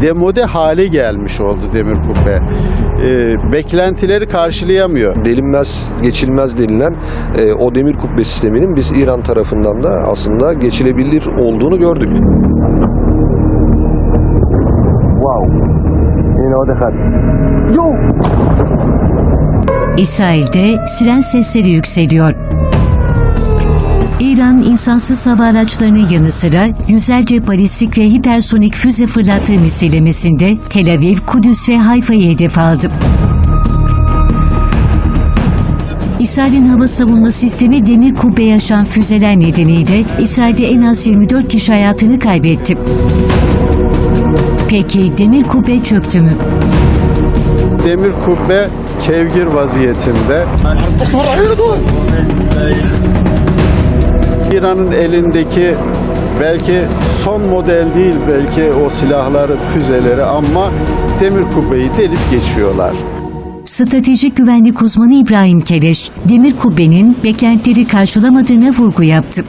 demode hale gelmiş oldu demir kubbe. Ee, beklentileri karşılayamıyor. delinmez, geçilmez denilen e, o demir kubbe sisteminin biz İran tarafından da aslında geçilebilir olduğunu gördük. İsrail'de siren sesleri yükseliyor. İran insansız hava araçlarının yanı sıra yüzlerce balistik ve hipersonik füze fırlattığı misillemesinde Tel Aviv, Kudüs ve Hayfa'yı hedef aldı. İsrail'in hava savunma sistemi demir kubbe yaşan füzeler nedeniyle İsrail'de en az 24 kişi hayatını kaybetti. Peki demir kubbe çöktü mü? Demir kubbe kevgir vaziyetinde. İran'ın elindeki belki son model değil belki o silahları, füzeleri ama demir kubbeyi delip geçiyorlar. Stratejik güvenlik uzmanı İbrahim Keleş, demir kubbenin beklentileri karşılamadığına vurgu yaptı.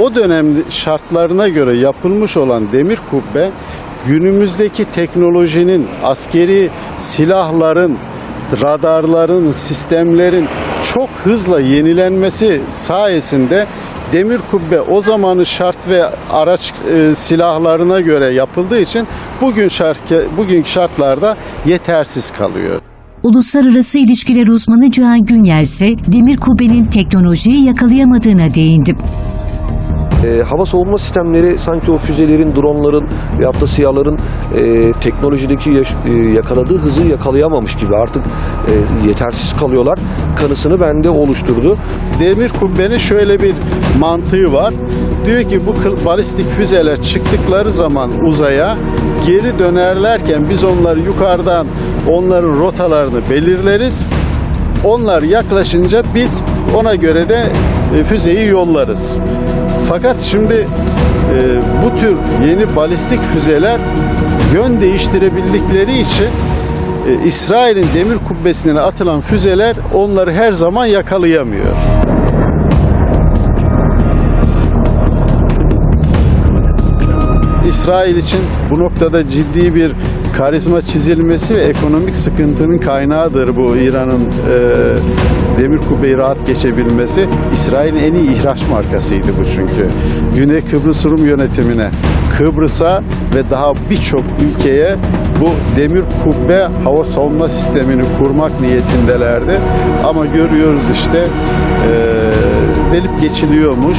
O dönem şartlarına göre yapılmış olan demir kubbe günümüzdeki teknolojinin, askeri silahların, radarların, sistemlerin çok hızla yenilenmesi sayesinde demir kubbe o zamanın şart ve araç e, silahlarına göre yapıldığı için bugün şart, bugünkü şartlarda yetersiz kalıyor. Uluslararası İlişkiler uzmanı Cihan Günyel ise demir kubbenin teknolojiyi yakalayamadığına değindi. E, hava savunma sistemleri sanki o füzelerin, dronların veyahut da siyaların e, teknolojideki yaş- e, yakaladığı hızı yakalayamamış gibi artık e, yetersiz kalıyorlar. Kanısını bende oluşturdu. Demir kubbenin şöyle bir mantığı var. Diyor ki bu balistik füzeler çıktıkları zaman uzaya geri dönerlerken biz onları yukarıdan onların rotalarını belirleriz. Onlar yaklaşınca biz ona göre de e, füzeyi yollarız. Fakat şimdi e, bu tür yeni balistik füzeler yön değiştirebildikleri için e, İsrail'in demir kubbesine atılan füzeler onları her zaman yakalayamıyor. İsrail için bu noktada ciddi bir karizma çizilmesi ve ekonomik sıkıntının kaynağıdır bu İran'ın e, demir kubbeyi rahat geçebilmesi. İsrail'in en iyi ihraç markasıydı bu çünkü. Güney Kıbrıs Rum yönetimine, Kıbrıs'a ve daha birçok ülkeye bu demir kubbe hava savunma sistemini kurmak niyetindelerdi. Ama görüyoruz işte e, delip geçiliyormuş.